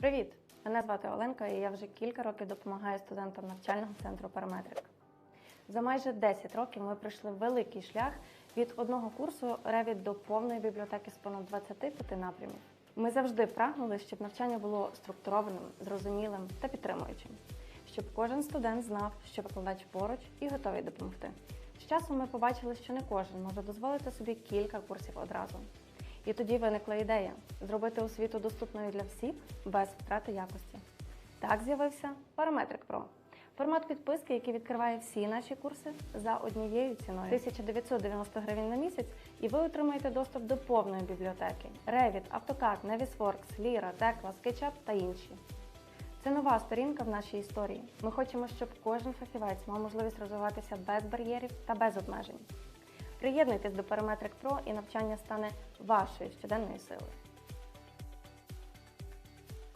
Привіт! Мене звати Оленка, і я вже кілька років допомагаю студентам навчального центру Параметрик. За майже 10 років ми пройшли великий шлях від одного курсу Revit до повної бібліотеки з понад 25 напрямів. Ми завжди прагнули, щоб навчання було структурованим, зрозумілим та підтримуючим, щоб кожен студент знав, що викладач поруч і готовий допомогти. З часом ми побачили, що не кожен може дозволити собі кілька курсів одразу. І тоді виникла ідея зробити освіту доступною для всіх без втрати якості. Так з'явився Parametric Pro. Формат підписки, який відкриває всі наші курси за однією ціною 1990 гривень на місяць, і ви отримаєте доступ до повної бібліотеки: Revit, AutoCAD, Navisworks, Lira, Tekla, SketchUp та інші. Це нова сторінка в нашій історії. Ми хочемо, щоб кожен фахівець мав можливість розвиватися без бар'єрів та без обмежень. Приєднуйтесь до Parametric Pro і навчання стане вашою щоденною силою.